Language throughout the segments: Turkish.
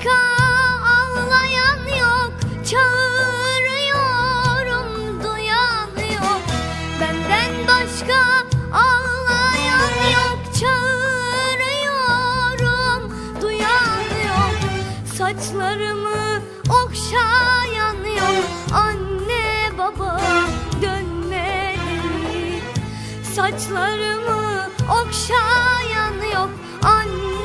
başka ağlayan yok. Çağırıyorum duyan yok. Benden başka ağlayan yok. Çağırıyorum duyan yok. Saçlarımı okşayan yok. Anne baba dönmedi Saçlarımı okşayan yok. Anne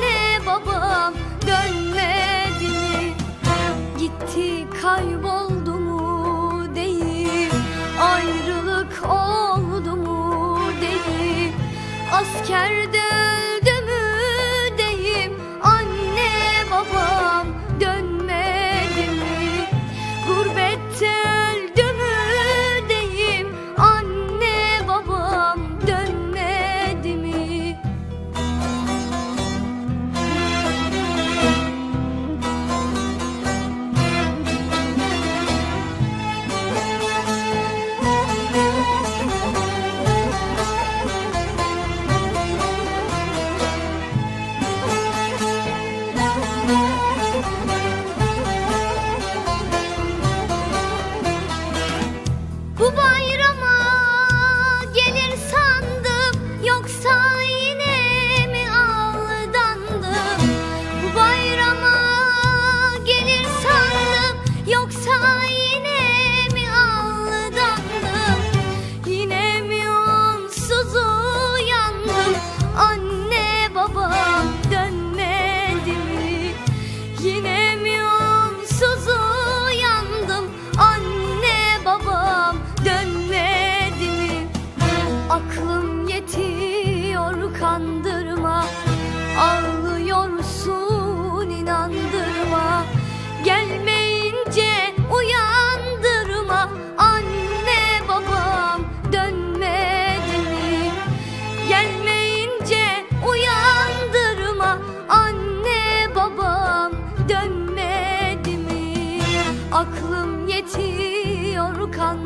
kan